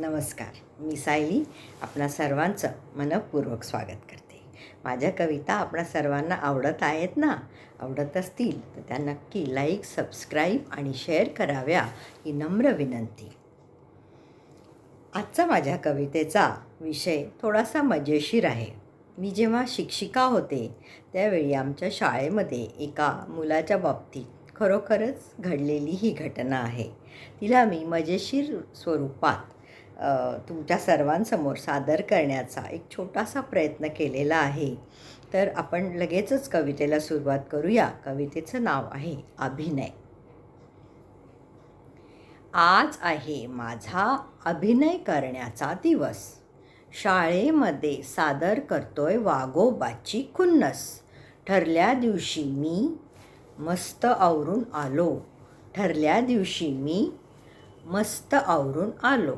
नमस्कार. मी सायली. आपणा सर्वांचं मनपूर्वक स्वागत करते. माझ्या कविता आपणा सर्वांना आवडत आहेत ना? आवडत असतील तर त्या नक्की लाईक सबस्क्राईब आणि शेअर कराव्या ही नम्र विनंती. आजचा माझ्या कवितेचा विषय थोडासा मजेशीर आहे. मी जेव्हा शिक्षिका होते त्यावेळी आमच्या शाळेमध्ये एका मुलाच्या बाबतीत खरोखरच घडलेली ही घटना आहे. तिला मी मजेशीर स्वरूपात तुमच्या सर्वांसमोर सादर करण्याचा एक छोटासा प्रयत्न केलेला आहे. तर आपण लगेचच कवितेला सुरुवात करूया. कवितेचं नाव आहे अभिनय. आज आहे माझा अभिनय करण्याचा दिवस. शाळेमध्ये सादर करतोय वाघोबाची खुन्नस. ठरल्या दिवशी मी मस्त आवरून आलो. ठरल्या दिवशी मी मस्त आवरून आलो.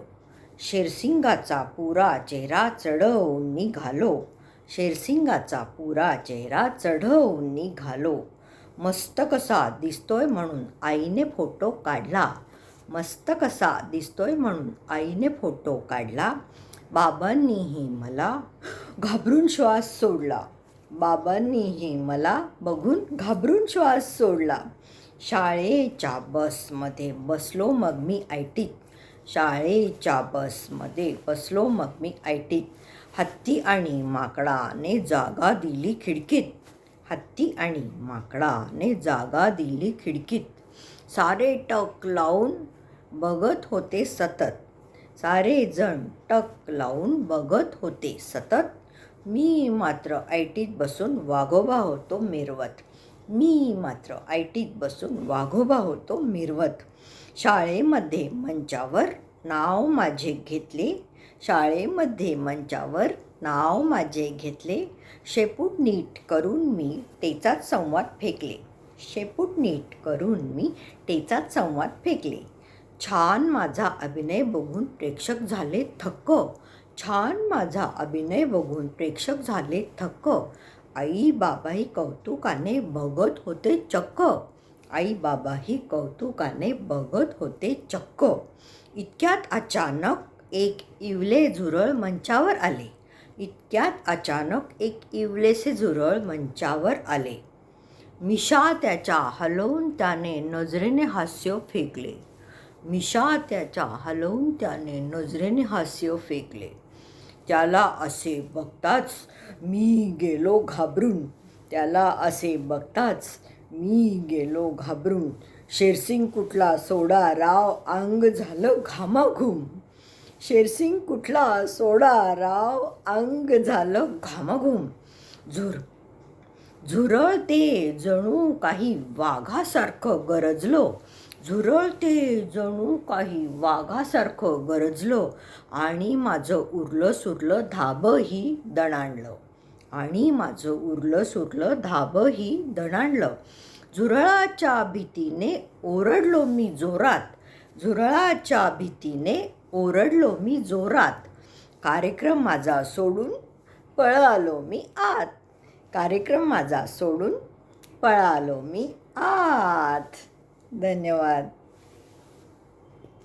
शेरसिंगाचा पुरा चेहरा चढवून निघालो. शेरसिंगाचा पुरा चेहरा चढवून निघालो. मस्त कसा दिसतोय म्हणून आईने फोटो काढला. मस्त कसा दिसतोय म्हणून आईने फोटो काढला. बाबांनीही मला घाबरून श्वास सोडला. बाबांनीही मला बघून घाबरून श्वास सोडला. शाळेच्या बसमध्ये बसलो मग मी आयटीत शाळेच्या बसमध्ये बसलो मग मी आयटीत. हत्ती आणि माकडाने जागा दिली खिडकीत. हत्ती आणि माकडाने जागा दिली खिडकीत. सारे टक लावून बघत होते सतत. सारे जण टक लावून बघत होते सतत. मी मात्र आयटीत बसून वाघोबा होतो मिरवत. मी मात्र आयटीत बसून वाघोबा होतो मिरवत. शाळेमध्ये मंचावर नाव माझे घेतले. शाळेमध्ये मंचावर नाव माझे घेतले. शेपूट नीट करून मी तेचाच संवाद फेकले. शेपूट नीट करून मी तेचाच संवाद फेकले. छान माझा अभिनय बघून प्रेक्षक झाले थक्क. छान माझा अभिनय बघून प्रेक्षक झाले थक्क. आई बाबाही कौतुकाने बघत होते चक्क. आई बाबाही कौतुकाने बघत होते चक्क. इतक्यात अचानक एक इवले झुरळ मंचावर आले. इतक्यात अचानक एक इवलेसे झुरळ मंचावर आले. मिशा त्याच्या हलवून त्याने नजरेने हास्य फेकले. मिशा त्याच्या हलवून त्याने नजरेने हास्य फेकले. त्याला असे बघताच मी गेलो घाबरून. त्याला असे बघताच मी गेलो घाबरून. शेरसिंग कुठला सोडा राव अंग झालं घामाघूम. शेरसिंग कुठला सोडा राव अंग झालं घामाघूम. झुर झुरळ ते जणू काही वाघासारखं गरजलो. झुरळते जणू काही वाघासारखं गरजलं आणि माझं उरलं सुरलं धाबही दणाणलं. आणि माझं उरलं सुरलं धाबही दणाणलं. झुरळाच्या भीतीने ओरडलो मी जोरात. झुरळाच्या भीतीने ओरडलो मी जोरात. कार्यक्रम माझा सोडून पळालो मी आत. कार्यक्रम माझा सोडून पळालो मी आत. धन्यवाद.